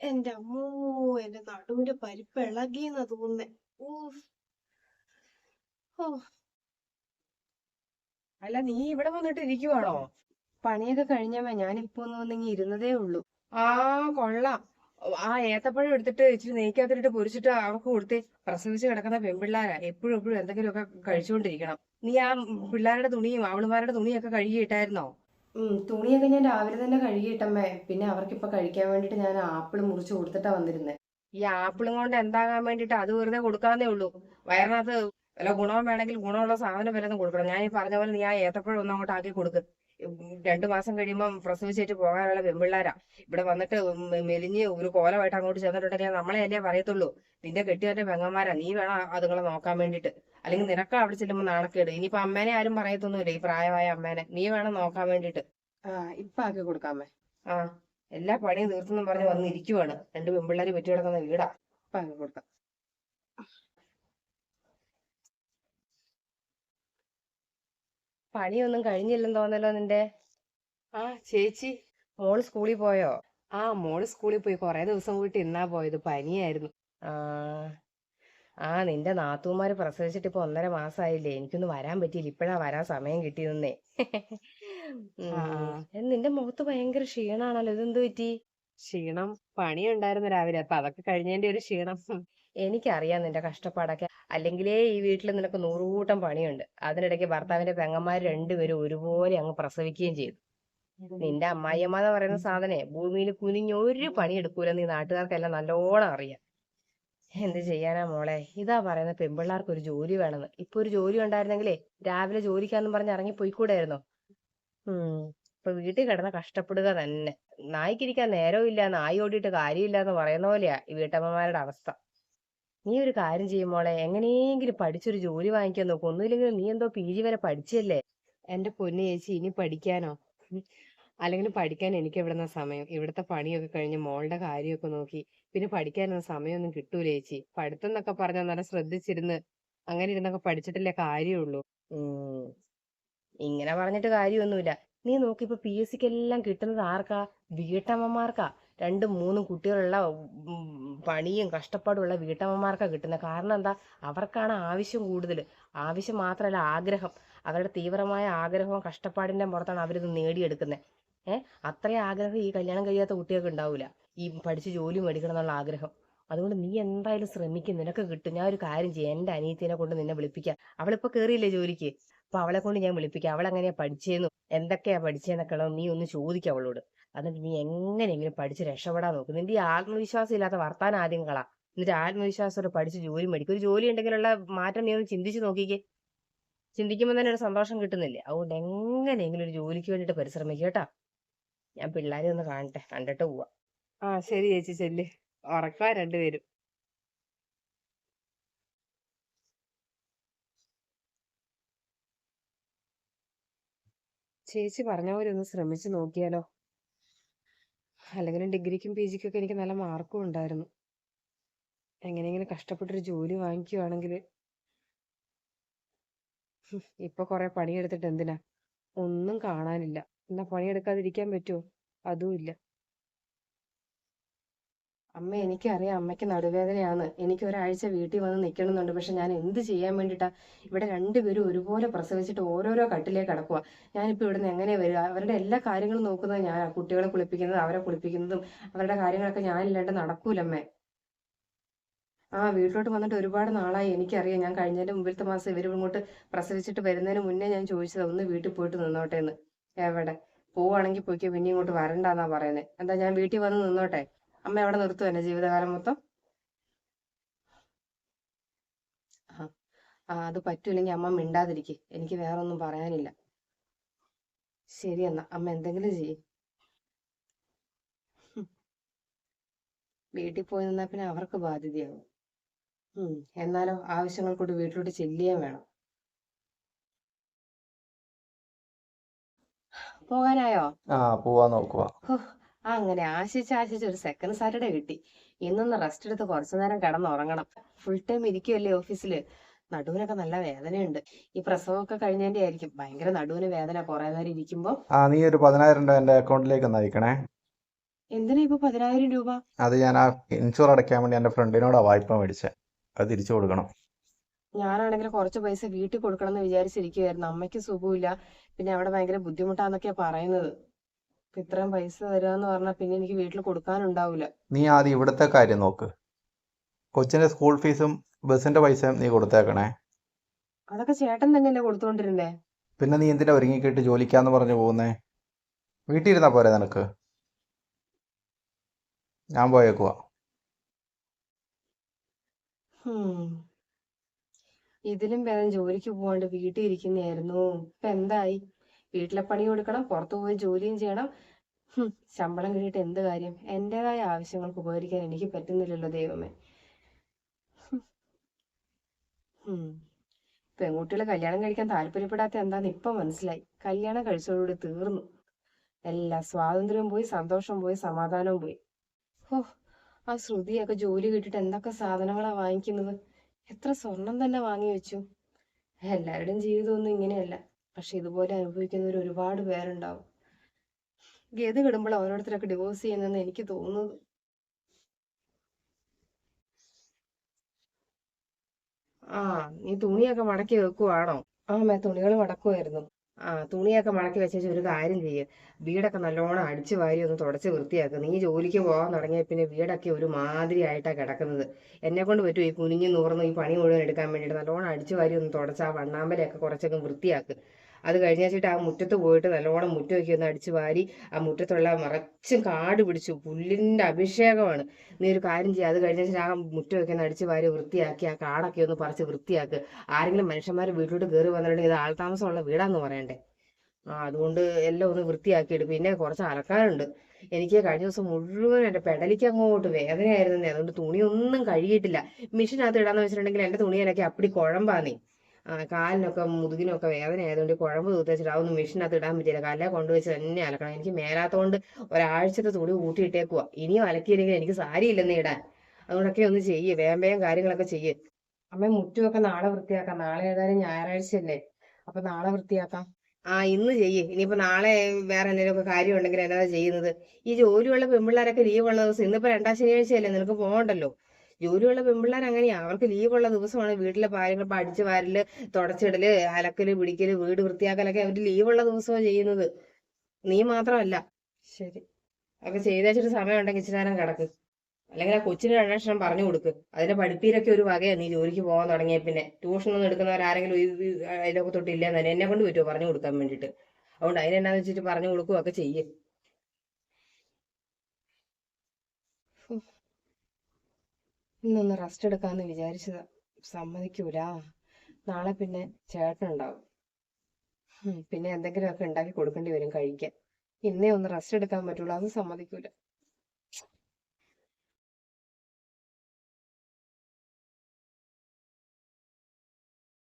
എന്റെ അമ്മോ എന്റെ നടുവിന്റെ പരിപ്പ് ഇളകിയെന്നാ തോന്നുന്നേ. ഊഫ്. ഓ അല്ല നീ ഇവിടെ വന്നിട്ട് ഇരിക്കുവാണോ? പണിയൊക്കെ കഴിഞ്ഞമ്മ ഞാൻ ഒന്ന് വന്നിങ്ങി ഇരുന്നതേ ഉള്ളൂ. ആ കൊള്ളാം. ആ ഏത്തപ്പഴം എടുത്തിട്ട് ഇച്ചിരി നെയ്ക്കാത്തിട്ട് പൊരിച്ചിട്ട് അവർക്ക് കൊടുത്തേ. പ്രസവിച്ച് കിടക്കുന്ന പെൺപിള്ളാരാ. എപ്പോഴും എപ്പോഴും എന്തെങ്കിലുമൊക്കെ കഴിച്ചുകൊണ്ടിരിക്കണം. നീ ആ പിള്ളേരുടെ തുണിയും അവളുമാരുടെ തുണിയൊക്കെ കഴുകിയിട്ടായിരുന്നോ? തുണിയൊക്കെ ഞാൻ രാവിലെ തന്നെ കഴുകിയിട്ടമ്മേ. പിന്നെ അവർക്കിപ്പോ കഴിക്കാൻ വേണ്ടിട്ട് ഞാൻ ആപ്പിൾ മുറിച്ച് കൊടുത്തിട്ടാ വന്നിരുന്നെ. ഈ ആപ്പിളും കൊണ്ട് എന്താകാൻ വേണ്ടിട്ട് അത് വെറുതെ കൊടുക്കാന്നേ ഉള്ളൂ. വയറിനകത്ത് വല്ല ഗുണം വേണമെങ്കിൽ ഗുണമുള്ള സാധനം വല്ലതും കൊടുക്കണം. ഞാൻ ഈ പറഞ്ഞ പോലെ നീ ആ ഏത്തപ്പഴം ഒന്നും അങ്ങോട്ട് ആക്കി കൊടുക്ക്. രണ്ടു മാസം കഴിയുമ്പം പ്രസവിച്ചേറ്റ് പോകാനുള്ള പെൺപിള്ളാരാ ഇവിടെ വന്നിട്ട് മെലിഞ്ഞ് ഒരു കോലമായിട്ട് അങ്ങോട്ട് ചെന്നിട്ടുണ്ടെങ്കിൽ നമ്മളെ അല്ലേ പറയത്തുള്ളൂ. നിന്റെ കെട്ടിയവന്റെ പെങ്ങന്മാരാ. നീ വേണം അതുങ്ങളെ നോക്കാൻ വേണ്ടിട്ട് അല്ലെങ്കിൽ നിനക്ക് അവിടെ ചെല്ലുമ്പോ നാണക്കേട്. ഇനിയിപ്പോ അമ്മേനെ ആരും പറയത്തൊന്നുമില്ല? ഈ പ്രായമായ അമ്മേനെ. നീ വേണം നോക്കാൻ വേണ്ടിട്ട് ആ ഇപ്പൊ ആക്കി കൊടുക്കാമേ ആ എല്ലാ പണിയും തീർത്തെന്നും പറഞ്ഞ് വന്നിരിക്കുവാണ് രണ്ട് പെൺപിള്ളേര് പറ്റി കിടക്കുന്ന വീടാ. ഇപ്പൊ ആക്കി കൊടുക്കാം. പണിയൊന്നും കഴിഞ്ഞില്ലെന്ന് തോന്നല്ലോ നിന്റെ? ആ ചേച്ചി. മോൾ സ്കൂളിൽ പോയോ? ആ മോൾ സ്കൂളിൽ പോയി. കൊറേ ദിവസം കൂട്ടി ഇന്നാ പോയത്. പനിയായിരുന്നു. ആ ആ നിന്റെ നാത്തൂമാര് പ്രസവിച്ചിട്ട് ഇപ്പൊ ഒന്നര മാസമായില്ലേ എനിക്കൊന്ന് വരാൻ പറ്റിയില്ല. ഇപ്പഴാ വരാൻ സമയം കിട്ടിയതെന്നേ. നിന്റെ മുഖത്ത് ഭയങ്കര ക്ഷീണാണല്ലോ. ഇതെന്ത് പറ്റി? ക്ഷീണം പണിയുണ്ടായിരുന്നു രാവിലെ. അപ്പൊ അതൊക്കെ കഴിഞ്ഞതിന്റെ ഒരു ക്ഷീണം. എനിക്കറിയാം നിന്റെ കഷ്ടപ്പാടൊക്കെ. അല്ലെങ്കിലേ ഈ വീട്ടിൽ നിനക്ക് നൂറുകൂട്ടം പണിയുണ്ട്. അതിനിടയ്ക്ക് ഭർത്താവിന്റെ പെങ്ങന്മാർ രണ്ടുപേരും ഒരുപോലെ അങ്ങ് പ്രസവിക്കുകയും ചെയ്തു. നിന്റെ അമ്മായിയമ്മ എന്ന് പറയുന്ന സാധനേ ഭൂമിയിൽ കുനിഞ്ഞ് ഒരു പണി എടുക്കൂല നീ നാട്ടുകാർക്കെല്ലാം നല്ലോണം അറിയാം. എന്ത് ചെയ്യാനാ മോളെ? ഇതാ പറയുന്ന പെമ്പിള്ളാർക്ക് ഒരു ജോലി വേണമെന്ന്. ഇപ്പൊ ഒരു ജോലി ഉണ്ടായിരുന്നെങ്കിലേ രാവിലെ ജോലിക്കാന്നും പറഞ്ഞ് ഇറങ്ങി പോയിക്കൂടായിരുന്നോ? ഉം. ഇപ്പൊ വീട്ടിൽ കിടന്ന് കഷ്ടപ്പെടുക തന്നെ. നായ്ക്കിരിക്കാൻ നേരവും ഇല്ല നായി ഓടിയിട്ട് കാര്യമില്ല എന്ന് പറയുന്ന പോലെയാ ഈ വീട്ടമ്മമാരുടെ അവസ്ഥ. നീ ഒരു കാര്യം ചെയ്യും മോളെ. എങ്ങനെയെങ്കിലും പഠിച്ചൊരു ജോലി വാങ്ങിക്കാൻ നോക്കും. ഒന്നുമില്ലെങ്കിലും നീ എന്തോ പി ജി വരെ പഠിച്ചല്ലേ? എന്റെ പൊന്നു ചേച്ചി ഇനി പഠിക്കാനോ? അല്ലെങ്കിൽ പഠിക്കാൻ എനിക്ക് എവിടുന്ന സമയം? ഇവിടുത്തെ പണിയൊക്കെ കഴിഞ്ഞ് മോളുടെ കാര്യമൊക്കെ നോക്കി. പിന്നെ പഠിക്കാനൊന്നും സമയമൊന്നും കിട്ടൂല ചേച്ചി. പഠിത്തം എന്നൊക്കെ പറഞ്ഞാൽ നല്ല ശ്രദ്ധിച്ചിരുന്ന് അങ്ങനെ ഇരുന്നൊക്കെ പഠിച്ചിട്ടില്ലേ കാര്യമുള്ളൂ. ഇങ്ങനെ പറഞ്ഞിട്ട് കാര്യമൊന്നുമില്ല. നീ നോക്കി ഇപ്പൊ പി എസ് സിക്ക് എല്ലാം കിട്ടുന്നത് ആർക്കാ? വീട്ടമ്മമാർക്കാ? രണ്ടും മൂന്നും കുട്ടികളുള്ള പണിയും കഷ്ടപ്പാടും ഉള്ള വീട്ടമ്മമാർക്കാ കിട്ടുന്നത് കാരണം എന്താ? അവർക്കാണ് ആവശ്യം കൂടുതൽ ആവശ്യം മാത്രമല്ല ആഗ്രഹം. അവരുടെ തീവ്രമായ ആഗ്രഹവും കഷ്ടപ്പാടിന്റെ പുറത്താണ് അവരിത് നേടിയെടുക്കുന്നത് ഏഹ് അത്രയും ആഗ്രഹം ഈ കല്യാണം കഴിയാത്ത കുട്ടികൾക്ക് ഉണ്ടാവില്ല ഈ പഠിച്ച് ജോലി മേടിക്കണം എന്നുള്ള ആഗ്രഹം. അതുകൊണ്ട് നീ എന്തായാലും ശ്രമിക്കും. നിനക്ക് കിട്ടും. ഞാൻ ഒരു കാര്യം ചെയ്യാം. എന്റെ അനിയത്തിനെ കൊണ്ട് നിന്നെ വിളിപ്പിക്കാം. അവളിപ്പോൾ കയറിയില്ലേ ജോലിക്ക്? അപ്പൊ അവളെ കൊണ്ട് ഞാൻ വിളിപ്പിക്കാം. അവൾ എങ്ങനെയാ പഠിച്ചേന്നും? എന്തൊക്കെയാ പഠിച്ചേന്നൊക്കെ നീ ഒന്ന് ചോദിക്കാം അവളോട്. എന്നിട്ട് നീ എങ്ങനെയെങ്കിലും പഠിച്ച് രക്ഷപ്പെടാൻ നോക്കും. നിന്റെ ഈ ആത്മവിശ്വാസം ഇല്ലാത്ത വർത്താനം ആദ്യം കളാ. എന്നിട്ട് ആത്മവിശ്വാസത്തോടെ പഠിച്ച് ജോലി മേടിക്കും. ഒരു ജോലി ഉണ്ടെങ്കിലുള്ള മാറ്റം നീ ഒന്ന് ചിന്തിച്ച് നോക്കിക്കേ. ചിന്തിക്കുമ്പോൾ തന്നെ ഒരു സന്തോഷം കിട്ടുന്നില്ലേ? അതുകൊണ്ട് എങ്ങനെയെങ്കിലും ഒരു ജോലിക്ക് വേണ്ടിയിട്ട് പരിശ്രമിക്കുക കേട്ടാ. ഞാൻ പിള്ളേരെ ഒന്ന് കാണട്ടെ. കണ്ടിട്ട് പോവാ. ആ ശരി ചേച്ചി ചെല്ല്. ഉറക്കാ രണ്ടുപേരും ചേച്ചി പറഞ്ഞ പോലെ ഒന്ന് ശ്രമിച്ചു നോക്കിയാലോ? അല്ലെങ്കിലും ഡിഗ്രിക്കും പി ജിക്കൊക്കെ എനിക്ക് നല്ല മാർക്കും ഉണ്ടായിരുന്നു. എങ്ങനെയെങ്കിലും കഷ്ടപ്പെട്ടൊരു ജോലി വാങ്ങിക്കുവാണെങ്കിൽ ഇപ്പൊ കുറെ പണിയെടുത്തിട്ട് എന്തിനാ? ഒന്നും കാണാനില്ല. എന്നാ പണിയെടുക്കാതിരിക്കാൻ പറ്റുമോ അതുമില്ല അമ്മ എനിക്കറിയാം അമ്മയ്ക്ക് നടുവേദനയാണ്. എനിക്ക് ഒരാഴ്ച വീട്ടിൽ വന്ന് നിൽക്കണമെന്നുണ്ട് പക്ഷെ ഞാൻ എന്ത് ചെയ്യാൻ വേണ്ടിയിട്ടാ? ഇവിടെ രണ്ടുപേരും ഒരുപോലെ പ്രസവിച്ചിട്ട് ഓരോരോ കട്ടിലേക്ക് കിടക്കുക ഞാനിപ്പോ ഇവിടുന്ന് എങ്ങനെ വരിക? അവരുടെ എല്ലാ കാര്യങ്ങളും നോക്കുന്നത് ഞാൻ. കുട്ടികളെ കുളിപ്പിക്കുന്നത് അവരെ കുളിപ്പിക്കുന്നതും അവരുടെ കാര്യങ്ങളൊക്കെ ഞാനില്ലാണ്ട് നടക്കൂലമ്മേ. ആ വീട്ടിലോട്ട് വന്നിട്ട് ഒരുപാട് നാളായി. എനിക്കറിയാം ഞാൻ കഴിഞ്ഞതിന്റെ മുമ്പിലത്തെ മാസം ഇവർ ഇങ്ങോട്ട് പ്രസവിച്ചിട്ട് വരുന്നതിന് മുന്നേ ഞാൻ ചോദിച്ചത് ഒന്ന് വീട്ടിൽ പോയിട്ട് നിന്നോട്ടെ എന്ന് എവിടെ? പോവാണെങ്കിൽ പോയിക്കോ പിന്നെ ഇങ്ങോട്ട് വരണ്ടാന്നാ പറയുന്നത് എന്താ ഞാൻ വീട്ടിൽ വന്ന് നിന്നോട്ടെ? അമ്മ അവിടെ നിർത്തും എന്നെ ജീവിതകാലം മൊത്തം. ആ അത് പറ്റൂലെങ്കിൽ അമ്മ മിണ്ടാതിരിക്കെ. എനിക്ക് വേറെ ഒന്നും പറയാനില്ല. ശരി എന്നാ അമ്മ എന്തെങ്കിലും ചെയ്യ്. വീട്ടിൽ പോയി നിന്നാ പിന്നെ അവർക്ക് ബാധ്യതയാവും. എന്നാലോ ആവശ്യങ്ങൾ കൊണ്ട് വീട്ടിലോട്ട് ചെല്ലുകയും വേണം. പോകാനായോ? ആ പോവാൻ നോക്കുക അങ്ങനെ ആശിച്ച് ആശിച്ച് ഒരു സെക്കൻഡ് സാറ്റർഡേ കിട്ടി. ഇന്നൊന്ന് റെസ്റ്റ് എടുത്ത് കുറച്ചു നേരം കിടന്നുറങ്ങണം ഫുൾ ടൈം ഇരിക്കുമല്ലേ ഓഫീസിൽ നടുവിനൊക്കെ നല്ല വേദനയുണ്ട്. ഈ പ്രസവമൊക്കെ കഴിഞ്ഞതിന്റെ ആയിരിക്കും. ഭയങ്കര നടുവിന് വേദന കുറെ നേരം ഇരിക്കുമ്പോ. ആ നീ ഒരു പതിനായിരം രൂപ എന്റെ അക്കൗണ്ടിലേക്ക് ഒന്ന് അയക്കണേ. എന്തിനാ ഇപ്പൊ പതിനായിരം രൂപ? അത് ഞാൻ ആ ഇൻഷുർ അടയ്ക്കാൻ വേണ്ടി എന്റെ ഫ്രണ്ടിനോടാ വായ്പ മേടിച്ചത് അത് തിരിച്ചു കൊടുക്കണം. ഞാനാണെങ്കിൽ കുറച്ച് പൈസ വീട്ടിൽ കൊടുക്കണം എന്ന് വിചാരിച്ചിരിക്കുവായിരുന്നു. അമ്മയ്ക്ക് സുഖമില്ല. പിന്നെ അവിടെ ഭയങ്കര ബുദ്ധിമുട്ടാന്നൊക്കെയാ പറയുന്നത്. ഇത്രയും പൈസ തരാന്ന് പറഞ്ഞാൽ പിന്നെ എനിക്ക് വീട്ടിൽ കൊടുക്കാനുണ്ടാവില്ല നീ ആദ്യം ഇവിടുത്തെ കാര്യം നോക്ക്. കൊച്ചിന്റെ സ്കൂൾ ഫീസും ബസിന്റെ പൈസയും നീ കൊടുത്തേക്കണേ. അതൊക്കെ ചേട്ടൻ തന്നെയല്ലേ കൊടുത്തോണ്ടിരുന്നേ? പിന്നെ നീ എന്തിനാ ഒരുങ്ങിക്കിട്ട് ജോലിക്കാന്ന് പറഞ്ഞു പോകുന്നേ? വീട്ടിൽ ഇരുന്നാ പോരെ നിനക്ക്? ഞാൻ പോയേക്കുവാ. ഇതിലും ഭേദം ജോലിക്ക് പോവാണ്ട് വീട്ടിൽ ഇരിക്കുന്നതായിരുന്നു ഇപ്പൊ എന്തായി? വീട്ടിലെ പണി കൊടുക്കണം പുറത്തു പോയി ജോലിയും ചെയ്യണം. ശമ്പളം കിട്ടിയിട്ട് എന്ത് കാര്യം? എന്റേതായ ആവശ്യങ്ങൾക്ക് ഉപകരിക്കാൻ എനിക്ക് പറ്റുന്നില്ലല്ലോ ദൈവമേ. പെൺകുട്ടികളെ. കല്യാണം കഴിക്കാൻ താല്പര്യപ്പെടാത്ത എന്താന്ന് ഇപ്പൊ മനസ്സിലായി. കല്യാണം കഴിച്ചതോടുകൂടി തീർന്നു. എല്ലാ സ്വാതന്ത്ര്യവും പോയി സന്തോഷം പോയി സമാധാനവും പോയി. ഓ ആ ശ്രുതിയൊക്കെ ജോലി കിട്ടിയിട്ട് എന്തൊക്കെ സാധനങ്ങളാ വാങ്ങിക്കുന്നത്? എത്ര സ്വർണം തന്നെ വാങ്ങി വെച്ചു. എല്ലാവരുടെയും ജീവിതമൊന്നും ഇങ്ങനെയല്ല. പക്ഷെ ഇതുപോലെ അനുഭവിക്കുന്നവർ ഒരുപാട് പേരുണ്ടാവും. ഗതി കിടുമ്പോൾ ഓരോരുത്തരൊക്കെ ഡിവോഴ്സ് ചെയ്യുന്നെന്ന് എനിക്ക് തോന്നുന്നത് ആ നീ തുണിയൊക്കെ മടക്കി വെക്കുവാണോ? ആ മേ തുണികൾ മടക്കുമായിരുന്നു ആ തുണിയൊക്കെ മടക്കി വെച്ചേച്ച് ഒരു കാര്യം ചെയ്യ്. വീടൊക്കെ നല്ലോണം അടിച്ചു വാരി ഒന്ന് തുടച്ച് വൃത്തിയാക്കുക നീ ജോലിക്ക് പോകാൻ തുടങ്ങിയ പിന്നെ വീടൊക്കെ ഒരു മാതിരി ആയിട്ടാ കിടക്കുന്നത്. എന്നെ കൊണ്ട് പറ്റും? ഈ കുനിഞ്ഞു നൂർന്ന് ഈ പണി മുഴുവൻ എടുക്കാൻ വേണ്ടിയിട്ട് നല്ലോണം അടിച്ചു വാരി ഒന്ന് തുടച്ച് ആ വണ്ണാമ്പലൊക്കെ കുറച്ചൊക്കെ വൃത്തിയാക്ക്. അത് കഴിഞ്ഞ വെച്ചിട്ട് ആ മുറ്റത്ത് പോയിട്ട് നല്ലോണം മുറ്റമൊക്കെ ഒന്ന് അടിച്ചു വാരി ആ മുറ്റത്തുള്ള മറച്ചും കാട് പിടിച്ചു. പുല്ലിന്റെ അഭിഷേകമാണ്. നീ ഒരു കാര്യം ചെയ്യുക അത് കഴിഞ്ഞ വെച്ചിട്ട് ആ മുറ്റമൊക്കെ ഒന്ന് അടിച്ചു വാരി വൃത്തിയാക്കി ആ കാടൊക്കെ ഒന്ന് പറിച്ച് വൃത്തിയാക്കുക ആരെങ്കിലും മനുഷ്യന്മാർ വീട്ടിലോട്ട് കയറി വന്നിട്ടുണ്ടെങ്കിൽ ഇത് ആൾതാമസമുള്ള വീടാന്ന് പറയണ്ടേ? ആ അതുകൊണ്ട് എല്ലാം ഒന്ന് വൃത്തിയാക്കിയിട്ട് പിന്നെ കുറച്ച് അലക്കാറുണ്ട് എനിക്ക് കഴിഞ്ഞ ദിവസം മുഴുവൻ എന്റെ പെടലിക്ക് അങ്ങോട്ട് വേദനയായിരുന്നു അതുകൊണ്ട് തുണിയൊന്നും കഴുകിയിട്ടില്ല. മെഷീനകത്ത് ഇടാന്ന് വെച്ചിട്ടുണ്ടെങ്കിൽ എന്റെ തുണിയിലൊക്കെ അപ്പടി കുഴമ്പാന്നേ. കാലിനൊക്കെ മുതുകിനൊക്കെ വേദന ആയതുകൊണ്ട് കുഴമ്പ് തൂത്ത് വെച്ചിട്ട് അതൊന്നും മെഷീനകത്ത് ഇടാൻ പറ്റില്ല കല്ല കൊണ്ടുവച്ച് തന്നെ അലക്കണം. എനിക്ക് മേലാത്തോണ്ട് ഒരാഴ്ചത്തെ തുണി കൂട്ടിയിട്ടേക്കുവാ ഇനിയും അലക്കിയില്ലെങ്കിൽ എനിക്ക് സാരിയില്ലെന്ന് ഇടാൻ. അതുകൊണ്ടൊക്കെ ഒന്ന് ചെയ്യേ. വേഗം കാര്യങ്ങളൊക്കെ ചെയ്യേ. അമ്മ മുറ്റുമൊക്കെ നാളെ വൃത്തിയാക്കാം. നാളെ ഏതായാലും ഞായറാഴ്ചയല്ലേ അപ്പൊ നാളെ വൃത്തിയാക്കാം. ആ ഇന്ന് ചെയ്യ്. ഇനിയിപ്പോ നാളെ വേറെ എന്തെങ്കിലും ഒക്കെ കാര്യം ഉണ്ടെങ്കിൽ എന്നതാ ചെയ്യുന്നത്? ഈ ജോലിയുള്ള പെൺപിള്ളേരൊക്കെ ലീവുള്ള ദിവസം ഇന്നിപ്പോ രണ്ടാം ശനിയാഴ്ചയല്ലേ? നിനക്ക് പോകണ്ടല്ലോ ജോലിയുള്ള പെൺപിള്ളേർ അങ്ങനെയാ. അവർക്ക് ലീവുള്ള ദിവസമാണ് വീട്ടിലെ കാര്യങ്ങൾ പഠിച്ചു അടിച്ചു വാരൽ തുടച്ചിടൽ അലക്കൽ പിടിക്കൽ വീട് വൃത്തിയാക്കലൊക്കെ അവർ ലീവുള്ള ദിവസമാണ് ചെയ്യുന്നത്. നീ മാത്രമല്ല. ശരി. അതൊക്കെ ചെയ്ത് സമയം ഉണ്ടെങ്കിൽ ഇച്ചിരി നേരം കിടക്ക്. അല്ലെങ്കിൽ ആ കൊച്ചിന് രണ്ടക്ഷരം പറഞ്ഞു കൊടുക്ക്. അതിന്റെ പഠിപ്പീരൊക്കെ ഒരു വകയാ നീ ജോലിക്ക് പോകാൻ തുടങ്ങിയ പിന്നെ. ട്യൂഷൻ ഒന്നും എടുക്കുന്നവരാരെങ്കിലും അതിലൊക്കെ തൊട്ട് ഇല്ലെന്ന് തന്നെ എന്നെ കൊണ്ട് പറ്റുമോ പറഞ്ഞു കൊടുക്കാൻ വേണ്ടിയിട്ട്. അതുകൊണ്ട് അതിനെന്നാന്ന് വെച്ചിട്ട് പറഞ്ഞു കൊടുക്കുകയൊക്കെ ചെയ്യ്. ഇന്നൊന്ന് റെസ്റ്റ് എടുക്കാന്ന് വിചാരിച്ചത്. സമ്മതിക്കൂല. നാളെ പിന്നെ ചേട്ടനുണ്ടാവും. പിന്നെ എന്തെങ്കിലുമൊക്കെ ഉണ്ടാക്കി കൊടുക്കേണ്ടി വരും കഴിക്കാൻ. ഇന്നേ ഒന്ന് റെസ്റ്റ് എടുക്കാൻ പറ്റുള്ളൂ. അത് സമ്മതിക്കൂല.